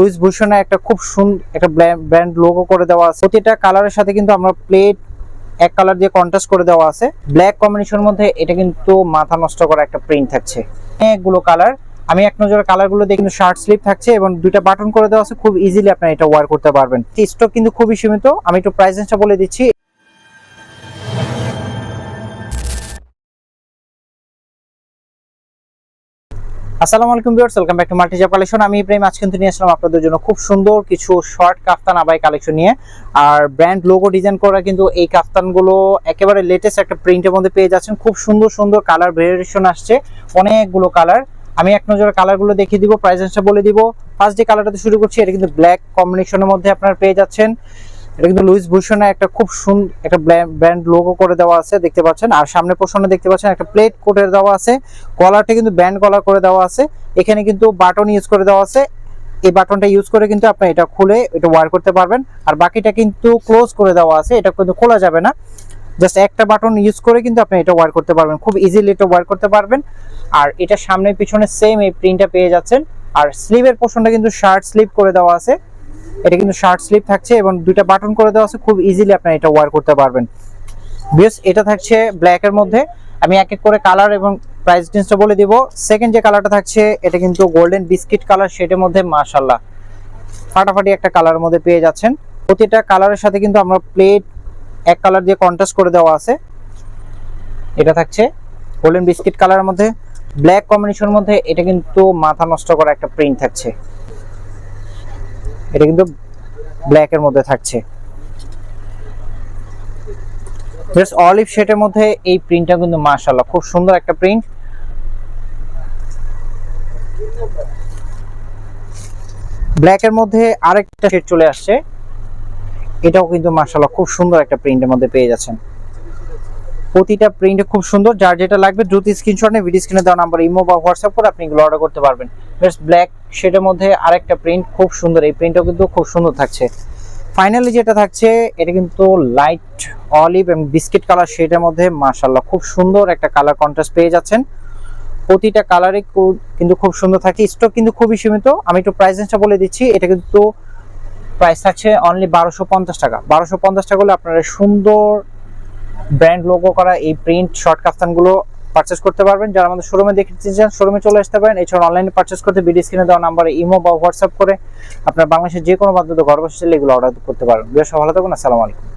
Luis ভূষণে একটা খুব সুন্দর একটা ব্র্যান্ড লোগো করে দেওয়া আছে। প্রতিটা কালারের সাথে কিন্তু আমরা প্লেট এক কালার দিয়ে কন্ট্রাস্ট করে দেওয়া আছে। ব্ল্যাক কম্বিনেশনের মধ্যে এটা কিন্তু মাথা নষ্ট করা একটা প্রিন্ট থাকছে। অনেকগুলো কালার। আমি এক নজরে কালারগুলো দিয়ে কিন্তু শার্ট স্লিপ থাকছে এবং দুইটা বাটন করে দেওয়া আছে। খুব ইজিলি আপনারা এটা ওয়ার করতে পারবেন। স্টক কিন্তু খুবই সীমিত। আমি একটু প্রাইসেন্সটা বলে দিচ্ছি। আসসালামু আলাইকুম ভিউয়ার্স, ওয়েলকাম ব্যাক টু মাল্টিজাব কালেকশন। আমি ইব্রাহিম আজ কিন্তু নিয়ে আসলাম আপনাদের জন্য খুব সুন্দর কিছু শর্ট কাফতান আবাই কালেকশন নিয়ে। আর ব্র্যান্ড লোগো ডিজাইন করা কিন্তু এই কাফতানগুলো একেবারে লেটেস্ট একটা প্রিন্টের মধ্যে পেয়ে যাচ্ছেন। খুব সুন্দর সুন্দর কালার ভেরিয়েশন আসছে, অনেকগুলো কালার। আমি এক নজরে কালারগুলো দেখিয়ে দিব প্রাইসটা বলে দিব। ফার্স্ট যে কালারটাতে শুরু করছি, এটা কিন্তু ব্ল্যাক কম্বিনেশনের মধ্যে আপনারা পেয়ে যাচ্ছেন। এটা কিন্তু লুইস ভূষণে একটা খুব সুন্দর একটা ব্র্যান্ড লোগো করে দেওয়া আছে, দেখতে পাচ্ছেন। আর সামনে পোষণে দেখতে পাচ্ছেন একটা প্লেট কোটের দেওয়া আছে। কলারটা কিন্তু ব্যান্ড কলার করে দেওয়া আছে। এখানে কিন্তু বাটন ইউজ করে দেওয়া আছে। এই বাটনটা ইউজ করে কিন্তু আপনি এটা খুলে এটা ওয়ার করতে পারবেন। আর বাকিটা কিন্তু ক্লোজ করে দেওয়া আছে। এটা কিন্তু খোলা যাবে না। জাস্ট একটা বাটন ইউজ করে কিন্তু আপনি এটা ওয়ার করতে পারবেন। খুব ইজিলি এটা ওয়ার করতে পারবেন। আর এটা সামনে পিছনে সেম এই প্রিন্টটা পেয়ে যাচ্ছেন। আর স্লিভের পোর্শনটা কিন্তু শার্ট স্লিভ করে দেওয়া আছে। এটা কিন্তু শার্ট স্লিপ থাকছে এবং দুইটা বাটন করে দেওয়া আছে, খুব ইজিলি আপনি এটা ওয়ার করতে পারবেন। বেশ এটা থাকছে ব্ল্যাক এর মধ্যে। আমি এক এক করে কালার এবং প্রাইস রেঞ্জটা বলে দিব। সেকেন্ড যে কালারটা থাকছে, এটা কিন্তু গোল্ডেন বিস্কিট কালার শেডের মধ্যে মাশাল্লাহ ফাটাফাটি একটা কালারের মধ্যে পেয়ে যাচ্ছেন। প্রতিটা কালারের সাথে কিন্তু আমরা প্লেট এক কালার দিয়ে কন্ট্রাস্ট করে দেওয়া আছে। এটা থাকছে গোল্ডেন বিস্কিট কালারের মধ্যে। ব্ল্যাক কম্বিনেশনের মধ্যে, এটা কিন্তু মাথা নষ্ট করা একটা প্রিন্ট থাকছে। এটা কিন্তু ব্ল্যাক এর মধ্যে থাকছে। জাস্ট অলিভ শেডের মধ্যে এই প্রিন্টটা কিন্তু মাশাআল্লাহ, খুব সুন্দর একটা প্রিন্ট ব্ল্যাক এর মধ্যে আরেকটা শেড চলে আসছে। এটাও কিন্তু মাশাআল্লাহ খুব সুন্দর একটা প্রিন্টের মধ্যে পেয়ে যাচ্ছেন। প্রতিটা প্রিন্ট খুব সুন্দর, যার যেটা লাগবে দ্রুত স্ক্রিনশট নিয়ে ভিডিও স্ক্রিনে দেওয়া নাম্বার ইমো বা হোয়াটসঅ্যাপ করে আপনি এগুলো অর্ডার করতে পারবেন। বেশ ব্ল্যাক শেডের মধ্যে আরেকটা প্রিন্ট খুব সুন্দর, এই প্রিন্টটাও কিন্তু খুব সুন্দর থাকছে। ফাইনালি যেটা থাকছে, এটা কিন্তু লাইট অলিভ এবং বিস্কিট কালার শেডের মধ্যে মাশাল্লাহ খুব সুন্দর একটা কালার কন্ট্রাস্ট পেয়ে যাচ্ছেন। প্রতিটা কালারে কিন্তু খুব সুন্দর থাকে। স্টক কিন্তু খুবই সীমিত। আমি একটু প্রাইস রেঞ্জটা বলে দিচ্ছি। এটা কিন্তু প্রাইস থাকছে অনলি বারোশো পঞ্চাশ টাকা। বারোশো পঞ্চাশ টাকা হলে আপনারা সুন্দর ব্র্যান্ড লোগো করা এই প্রিন্ট শর্ট কাফতানগুলো পারচেস করতে পারবেন। যারা আমাদের শোরুমে দেখতে চান শোরুমে চলে আসতে পারেন। এছাড়া অনলাইনে পারচেস করতে ভিডিও স্ক্রিনে দেওয়া নাম্বারে ইমো বা হোয়াটসঅ্যাপ করে আপনার বাংলাদেশের যে কোনো বাধ্যতা ঘর বসে এগুলো অর্ডার করতে পারবেন। বেশ ভালো থাকুন, আসসালামু আলাইকুম।